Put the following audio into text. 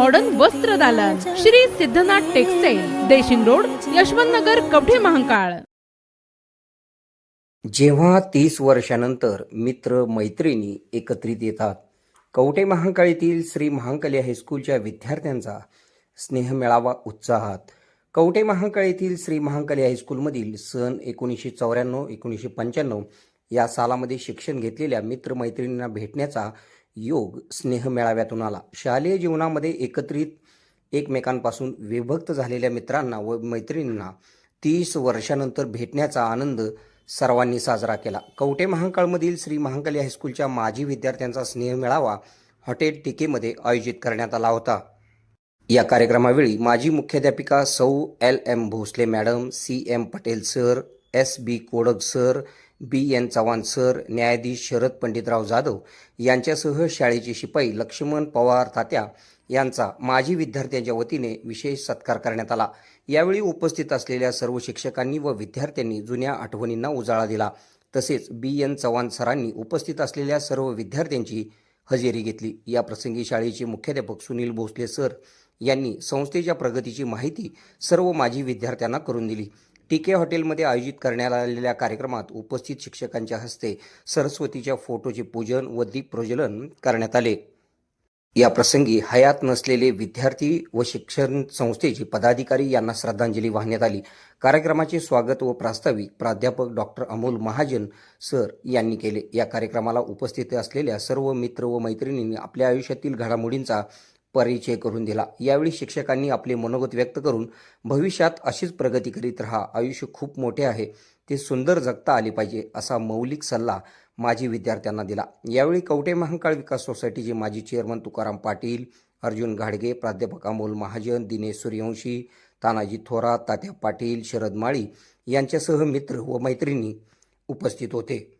Modern वस्त्र दालन Shri Siddhanath textile Deshing road Yashwant Nagar Kavathe Mahakal जेव्हा तीस वर्षानंतर मित्र मैत्रिणी एकत्रित येतात कवटे येथील श्री महांकाली हायस्कूलच्या विद्यार्थ्यांचा स्नेह मेळावा उत्साहात. कवटे येथील श्री महांकाली हायस्कूलमधील सन एकोणीसशे चौऱ्याण्णव एकोणीसशे पंच्याण्णव या सालामध्ये शिक्षण घेतलेल्या मित्रमैत्रिणींना भेटण्याचा योग स्नेह मेळाव्यातून आला. शालेय जीवनामध्ये एकत्रित एकमेकांपासून विभक्त झालेल्या मित्रांना व मैत्रिणींना तीस वर्षानंतर भेटण्याचा आनंद सर्वांनी साजरा केला. कवटे महांकाळमधील श्री महांकाली हायस्कूलच्या माजी विद्यार्थ्यांचा स्नेह मेळावा हॉटेल टिकेमध्ये आयोजित करण्यात आला होता. या कार्यक्रमावेळी माजी मुख्याध्यापिका Sau L M Bhosale madam C M Patel sir S B Kodak sir B N Chavan sir न्यायाधीश शरद पंडितराव जाधव यांच्यासह शाळेचे शिपाई लक्ष्मण पवार तात्या यांचा माजी विद्यार्थ्यांच्या वतीने विशेष सत्कार करण्यात आला. यावेळी उपस्थित असलेल्या सर्व शिक्षकांनी व विद्यार्थ्यांनी जुन्या आठवणींना उजाळा दिला. तसेच बी एन चव्हाण सरांनी उपस्थित असलेल्या सर्व विद्यार्थ्यांची हजेरी घेतली. या प्रसंगी शाळेचे मुख्याध्यापक सुनील भोसले सर यांनी संस्थेच्या प्रगतीची माहिती सर्व माजी विद्यार्थ्यांना करून दिली. टीके हॉटेलमध्ये आयोजित करण्यात आलेल्या कार्यक्रमात उपस्थित शिक्षकांच्या हस्ते सरस्वतीच्या फोटोचे पूजन व दीप प्रज्वलन करण्यात आले. या प्रसंगी हयात नसलेले विद्यार्थी व शिक्षण संस्थेचे पदाधिकारी यांना श्रद्धांजली वाहण्यात आली. कार्यक्रमाचे स्वागत व प्रास्ताविक प्राध्यापक डॉक्टर अमोल महाजन सर यांनी केले. या कार्यक्रमाला उपस्थित असलेल्या सर्व मित्र व मैत्रिणींनी आपल्या आयुष्यातील घडामोडींचा परिचय करून दिला. यावेळी शिक्षकांनी आपले मनोगत व्यक्त करून भविष्यात अशीच प्रगती करीत राहा. आयुष्य खूप मोठे आहे. ते सुंदर जगता आले पाहिजे असा मौलिक सल्ला माजी विद्यार्थ्यांना दिला. यावेळी कवटे महांकाळ विकास सोसायटीचे माजी चेअरमन तुकाराम पाटील अर्जुन घाडगे प्राध्यापक अमोल महाजन दिनेश सूर्यवंशी तानाजी थोरात तात्या पाटील शरद माळी यांच्यासह मित्र व मैत्रिणी उपस्थित होते.